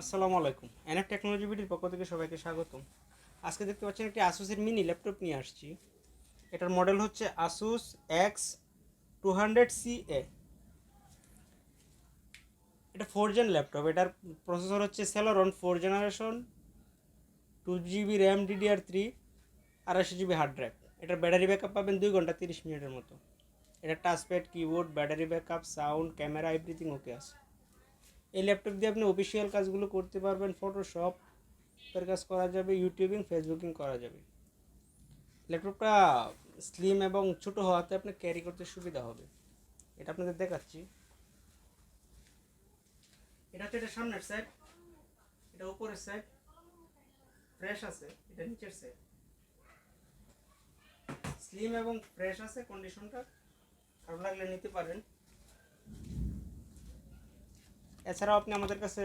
আসসালামু আলাইকুম। NF technology বিটির পক্ষ থেকে সবাইকে স্বাগতম। আজকে দেখতে পাচ্ছেন একটি আসুসের মিনি ল্যাপটপ নিয়ে আসছি। এটার মডেল হচ্ছে Asus X two hundred C A এটা ফোর জেন ল্যাপটপ এটার প্রসেসর হচ্ছে Celeron four generation two GB RAM DDR three আড়াইশো জিবি হার্ড ড্রাইভ এটার ব্যাটারি ব্যাকআপ পাবেন দুই ঘণ্টা তিরিশ মিনিটের মতো। এটা touchpad keyboard battery backup sound camera everything okay আছে। এই ল্যাপটপ দিয়ে আপনি অফিসিয়াল কাজগুলো করতে পারবেন ফটোশপ এর কাজ করা যাবে ইউটিউবিং ফেসবুকিং করা যাবে। ল্যাপটপটা স্লিম এবং ছোট হওয়াতে আপনি ক্যারি করতে সুবিধা হবে। এটা আপনাদের দেখাচ্ছি। এটা হচ্ছে এটা সামনের সাইড এটা উপরের সাইড ফ্রেশ আছে, এটা নিচের সাইড স্লিম এবং ফ্রেশ আছে কন্ডিশনটা ভালো লাগলে নিতে পারেন। এছাড়াও আপনি আমাদের কাছে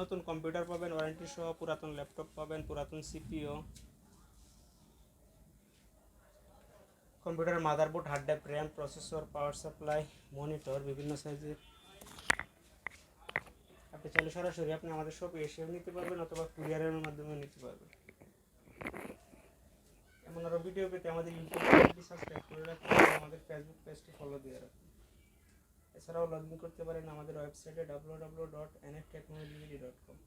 নতুন কম্পিউটার পাবেন ওয়ারেন্টি সহ পুরাতন ল্যাপটপ পাবেন, পুরাতন সিপিও কম্পিউটারের motherboard hard drive RAM processor power supply monitor বিভিন্ন সাইজের আপনি চাইলে সরাসরি আপনি আমাদের শপে এসেও নিতে পারবেন অথবা কুরিয়ারের মাধ্যমে নিতে পারবেন। এমন আরও ভিডিও পেতে আমাদের ইউটিউব সাবস্ক্রাইব করে রাখুন আমাদের ফেসবুক পেজটি ফলো দিয়ে রাখুন। এছাড়াও লগ ইন করতে পারেন আমাদের ওয়েবসাইটে W W dot N F technology dot com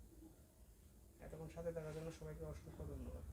এতক্ষণ সাথে থাকার জন্য সবাইকে অসংখ্য ধন্যবাদ।